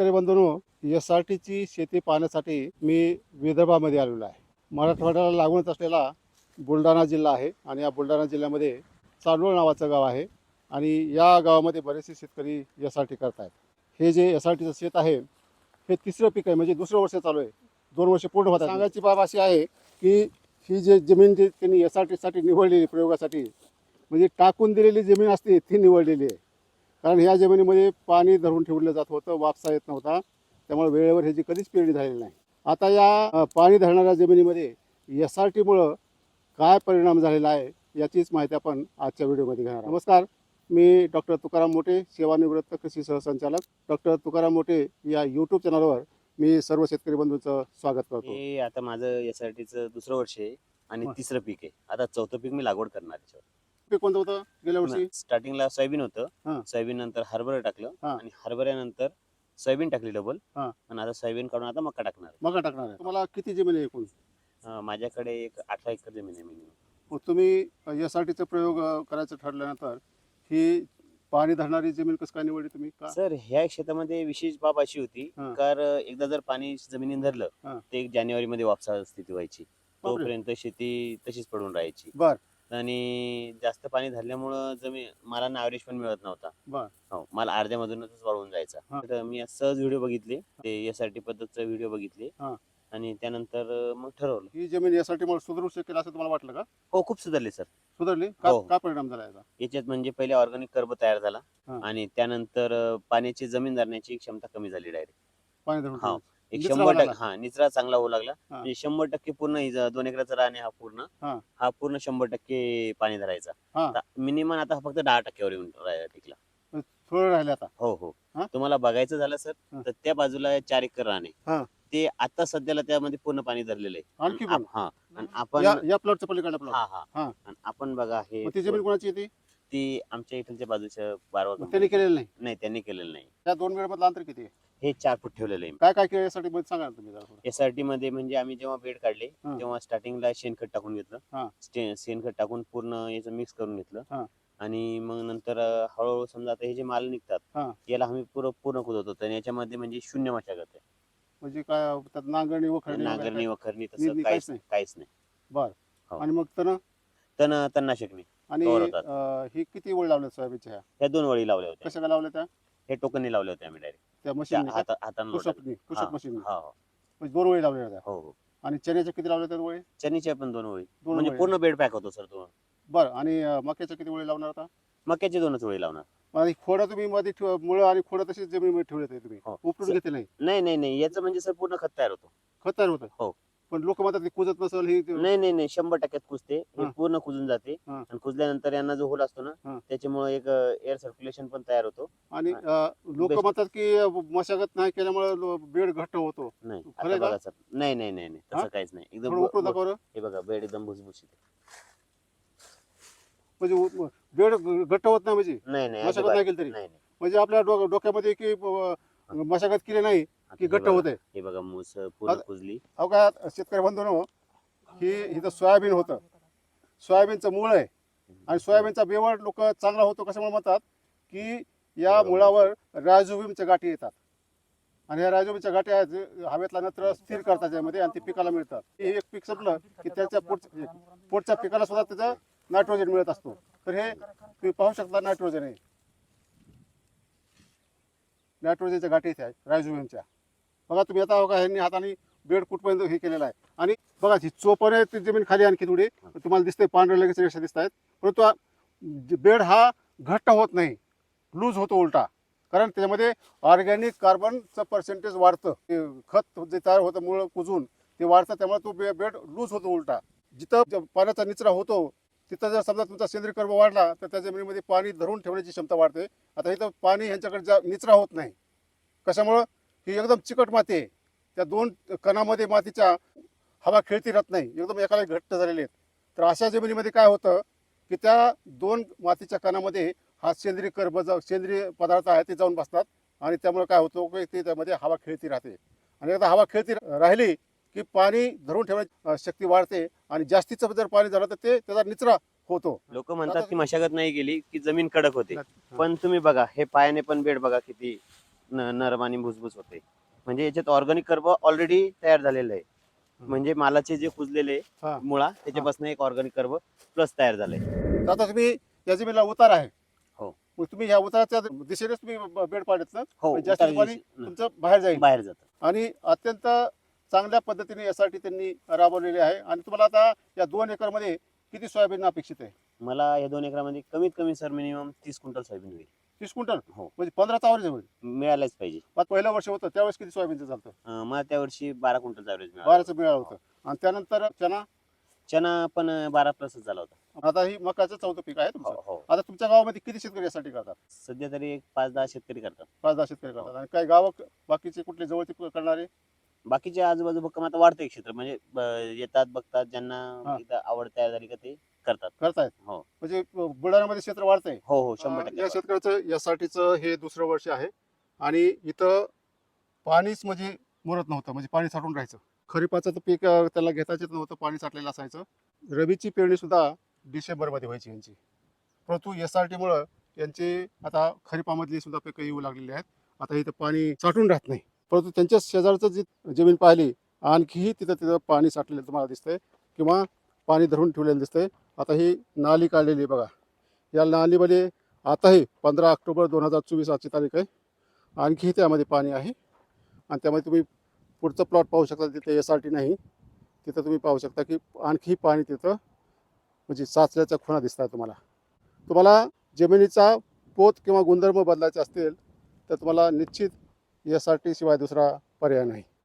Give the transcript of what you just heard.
शेतकरी बंधूंनो S R टीची शेती पाहण्यासाठी मी विदर्भामध्ये आलेलो आहे. मराठवाड्याला लागूनच असलेला बुलढाणा जिल्हा आहे आणि या बुलढाणा जिल्ह्यामध्ये चांडोळ नावाचं गाव आहे आणि या गावामध्ये बरेचसे शेतकरी एस आर टी करत आहेत हे जे एस आर टीचं शेत आहे हे तिसरं पीक आहे म्हणजे दुसरं वर्ष चालू आहे. दोन वर्ष पूर्ण होतात. सांगायची बाब अशी आहे की ही जे जमीन जी त्यांनी एस आर टीसाठी निवडलेली प्रयोगासाठी म्हणजे टाकून दिलेली जमीन असते ती निवडलेली आहे. कारण ह्या जमिनीमध्ये पाणी धरून ठेवलं जात होतं वापसा येत नव्हता. त्यामुळे वेळेवर ह्याची कधीच पेरणी झालेली नाही. आता या पाणी धरणाऱ्या जमिनीमध्ये एस आर टीमुळं काय परिणाम झालेला आहे याचीच माहिती आपण आजच्या व्हिडिओमध्ये घेणार. नमस्कार मी डॉक्टर तुकाराम मोठे सेवानिवृत्त कृषी सहसंचालक. डॉक्टर तुकाराम मोठे या यूट्यूब चॅनलवर मी सर्व शेतकरी बंधूंचं स्वागत करतो. हे आता माझं एस आर टीचं दुसरं वर्ष आहे आणि. तिसरं पीक आहे. आता चौथं पीक मी लागवड करणार आहे. पीक कोणतं होतं गेल्या वर्षी स्टार्टिंगला सोयाबीन हा. होतं सोयाबीन नंतर हरभरा टाकलं हा. आणि हरभऱ्यानंतर सोयाबीन टाकली डबल हा. आणि आता सोयाबीन काढून आता मका टाकणार. मका टाकणार आहे तुम्हाला किती जमीन आहे एकूण अं, माझ्याकडे एक अठरा एकर जमीन आहे मग तुम्ही टीचा प्रयोग अ, करायचं ठरल्यानंतर ही पाणी धरणारी जमीन कसं काय निवडली तुम्ही का सर ह्या शेतामध्ये विशेष बाब अशी होती हा. कारण एकदा जर पाणी जमिनीत हा. धरलं ते जानेवारी मध्ये वापसा स्थिती व्हायची बापरे. तोपर्यंत शेती तशीच पडून राहायची बर आणि जास्त पाणी धरल्यामुळं जमीन मला ॲव्हरेज पण मिळत नव्हता बर हो मला अर्ध्यामधूनच वाळून हा. जायचा तर मी आज सहज व्हिडिओ बघितले ते टी पद्धतचा व्हिडिओ बघितले हा. आणि त्यानंतर मग ठरवलं ही जमीन टी मुळे सुधारू शकेल असं तुम्हाला वाटलं का हो खूप सुधारले सर सुधारली का हो. काय परिणाम झाला याचा याच्यात म्हणजे पहिले ऑर्गॅनिक कर्ब तयार झाला हा. आणि त्यानंतर अं, पाण्याची जमीन धरण्याची क्षमता कमी झाली डायरेक्ट पाणी धरून हा. ठेवलं. एक निचरा शंभर टक्के हा निचरा चांगला होऊ लागला. हा. म्हणजे शंभर टक्के पूर्ण ही ज- दोन एकराचा आहे हा पूर्ण हा. हा पूर्ण शंभर टक्के पाणी धरायचा. हा. मिनिमम आता फक्त दहा टक्क्यावर येऊन रा- टिकला. थोडं राहिले आता. हो हो. हा? तुम्हाला बघायचं झालं सर हा. तर त्या बाजूला चार एकर हा. आहे. ते आता सध्याला त्यामध्ये पूर्ण पाणी धरलेलं आहे. आणखी आणि पण आप- हा. आणि आपण या या प्लॉटच्या पलीकडे प्लॉट हा हा. हा. आणि आपण बघा हे ती जमीन कोणाची येते ती? आमच्या इथलच्या बाजूच्या बारवा त्यांनी केलेलं नाही? नाही त्यांनी केलेलं नाही. त्या दोन वेळ मधलं अंतर किती आहे? हे चार फूट ठेवलेलं आहे काय काय केलं यासाठी मध्ये सांगा ना तुम्ही जरा थोडं. एस आर टी मध्ये म्हणजे आम्ही जेव्हा बेड काढले हा. तेव्हा स्टार्टिंगला शेणखत टाकून हा. घेतलं स्टे- शेणखत टाकून पूर्ण याचं मिक्स करून हा. घेतलं आणि मग नंतर अं, हळूहळू समजा आता हे जे माल हा. निघतात याला आम्ही पूर्ण पूर्ण कुदत होतो आणि याच्यामध्ये म्हणजे शून्य मशागत आहे म्हणजे काय त्यात नांगरणी वखरणी वगैरे नांगरणी काय? वखरणी तसं काहीच काहीच नाही. काहीच नाही बर हो. आणि मग तर तण तणनाशक नाही आणि कवर होतात. अं, ही किती वेळ लावल्या सोयाबीनच्या ह्या ह्या दोन वळी लावल्या होत्या कशा काय लावल्या त्या हे टोकननी लावल्या होत्या आम्ही डायरेक्ट त्या मशीन हातानं लोटायला. कृषक कृषक हा, मशीन हा, हो. म्हणजे दोन वेळी लावल्या होत्या हो हो. आणि चण्याच्या किती लावल्या त्या वेळी? चनीच्या पण दोन वळी. दोन म्हणजे वेळी. पूर्ण बेड पॅक होतो सर तो. बरं आणि अं, मक्याच्या किती वेळी लावणार होता मक्याची दोनच वळी लावणार. आणि खोडं तुम्ही मध्ये ठेव मुळं आणि खोडं तशीच जमिनीमध्ये ठेवले होते तुम्ही. हो. उपटून घेतले नाही. नाही नाही नाही. याचं म्हणजे सर पूर्ण खत तयार होतो. खत तयार होतं. हो. पण लोक म्हणतात ते कुजत नसेल ही नाही नाही नाही शंभर टक्क्यात कुजते हे हा. पूर्ण कुजून जाते हा. आणि कुजल्यानंतर यांना जो होल असतो हा. ना त्याच्यामुळे एक एअर सर्क्युलेशन पण तयार होतो आणि लोक Best. म्हणतात की अं, मशागत नाही केल्यामुळे लो- बेड घट्ट होतो नाही खरं आता आहे का? बघा सर नाही नाही नाही नाही हा? तसं काहीच नाही एकदम थोडं ब- उपटून ब- दाखव. हे बघा बेड एकदम भुसभुशीत आहे. म्हणजे उ- बेड घट्ट होत नाही म्हणजे नाही नाही मशागत अजिबात नाही केली तरी नाही नाही म्हणजे आपल्या डो- डोक्यामध्ये की अं, मशागत केली नाही की घट्ट बघा, होते हे बघा मूस पूर्ण कुजली. अहो काय शेतकरी बंधून ही इथं सोयाबीन होतं. सोयाबीनचं मूळ आहे. आणि सोयाबीनचा बेवड लोक चांगला होतो कशामुळे म्हणतात? की या मुळावर रायझोबियमच्या गाठी येतात. आणि या रायझोबियमच्या गाठी हवेतला नत्र स्थिर करतात त्यामध्ये आणि ते पिकाला मिळतात. हे एक पीक संपलं की त्याच्या पुढच्या पुढच्या पिकाला सुद्धा त्याचं नायट्रोजन मिळत असतो. तर हे तुम्ही पाहू शकता नायट्रोजन आहे. नायट्रोजनच्या गाठी इथे आहेत रायझोबियमच्या बघा तुम्ही आता बघा ह्यांनी हाताने बेड कुठपर्यंत हे केलेलं आहे. आणि बघा ही चोपण आहे ती जमीन खाली आणखी थोडी. तुम्हाला दिसते पांढऱ्या लगेच रेषा दिसत आहेत. परंतु बेड हा घट्ट होत नाही. लूज होतो उलटा. कारण त्याच्यामध्ये ऑर्गॅनिक कार्बनचं पर्सेंटेज वाढतं. ते खत जे तयार होतं मुळं कुजून ते वाढतं त्यामुळे तो बे बेड लूज होतो उलटा. जिथं पाण्याचा निचरा होतो तिथं जर समजा तुमचा सेंद्रिय कर्म वाढला तर त्या जमिनीमध्ये पाणी धरून ठेवण्याची क्षमता वाढते. आता इथं पाणी ह्यांच्याकडे जा निचरा होत नाही. कशामुळं? ही एकदम चिकट माती आहे. त्या दोन कणामध्ये मातीच्या हवा खेळती राहत नाही. एकदम एकाला घट्ट झालेले आहेत. तर अशा जमिनीमध्ये काय होतं की त्या दोन मातीच्या कणामध्ये हा सेंद्रिय कर्ब जा सेंद्रिय पदार्थ आहे ते जाऊन बसतात आणि त्यामुळे काय होतं की ते त्यामध्ये हवा खेळती राहते. आणि एकदा हवा खेळती राहिली की पाणी धरून ठेवण्याची शक्ती वाढते आणि जास्तीचं जर पाणी झालं तर ते त्याचा निचरा होतो. लोक म्हणतात की मशागत नाही गेली की जमीन कडक होते. पण तुम्ही बघा हे पायाने पण बेड बघा किती नरम आणि भुसभुस होते. म्हणजे याच्यात ऑर्गॅनिक कर्ब ऑलरेडी तयार झालेलं आहे. म्हणजे मालाचे जे कुजलेले हा. मुळा त्याच्यापासून एक ऑर्गॅनिक कर्ब प्लस तयार झालंय. तर आता तुम्ही या जमिनीला उतार आहे. हो. मग तुम्ही ह्या उताराच्या दिशेनेच तुम्ही ब- बेड पाडत ना? हो म्हणजे जास्त पाणी तुमचं बाहेर जाईल. बाहेर जातं. आणि अत्यंत चांगल्या पद्धतीने यासाठी त्यांनी राबवलेले आहे. आणि तुम्हाला आता या दोन एकरमध्ये किती सोयाबीन अपेक्षित आहे? मला या दोन एकरामध्ये कमीत कमी सर मिनिमम तीस क्विंटल सोयाबीन होईल. तीस क्विंटल? हो. म्हणजे पंधराचा अवरेज होईल मिळालंच पाहिजे. आता पहिलं वर्ष होतं त्यावेळेस किती सोयाबीनचं झालं अं, मला त्या वर्षी बारा क्विंटल मिळालं. बाराचं मिळालं होतं. आणि त्यानंतर चना? चना पण अं, बारा प्लसच झाला होता. आता ही मकाचं चौथं पीक आहे हो तुमचं? हो आता तुमच्या गावामध्ये किती शेतकरी यासाठी करतात? सध्या तरी एक पाच दहा शेतकरी करतात. पाच दहा शेतकरी करतात. आणि काही गाव बाकीचे कुठले जवळचे करणारे? बाकीच्या आजूबाजू भक्कम आता वाढतंय क्षेत्र. म्हणजे ब- येतात बघतात ज्यांना हा. आवड तयार झाली का ते. करतात. करतायत. हो. म्हणजे बुलढाण्यामध्ये क्षेत्र वाढतंय. हो हो शंभर टक्के या शेतकऱ्याचं यासाठीचं हे दुसरं वर्ष आहे. आणि इथं पाणीच म्हणजे मुरत नव्हतं. म्हणजे पाणी साठून राहायचं. खरीपाचं तर पीक अं, त्याला घेताच येत नव्हतं. पाणी साठलेलं असायचं. रबीची पेरणी सुद्धा डिसेंबरमध्ये व्हायची यांची. परंतु एस आर टीमुळं यांची आता खरीपामधली सुद्धा पिकं येऊ लागलेली आहेत. आता इथं पाणी साठून राहत नाही. परंतु त्यांच्या शेजारचं जी जमीन पाहिली आणखीही तिथं तिथं पाणी साठलेलं तुम्हाला दिसतंय. किंवा पाणी धरून ठेवलेलं दिसतंय. आता ही नाली काढलेली आहे बघा. या नालीमध्ये आताही पंधरा ऑक्टोबर दोन हजार चोवीस आजची तारीख आहे. आणखी त्यामध्ये पाणी आहे. आणि त्यामध्ये तुम्ही पुढचं प्लॉट पाहू शकता तिथे एस आर टी नाही. तिथं तुम्ही पाहू शकता की आणखी पाणी तिथं म्हणजे साचल्याच्या खुणा दिसतात तुम्हाला. तुम्हाला जमिनीचा पोत किंवा गुणधर्म बदलायचे असतील तर तुम्हाला निश्चित एस आर टी शिवाय दुसरा पर्याय नाही.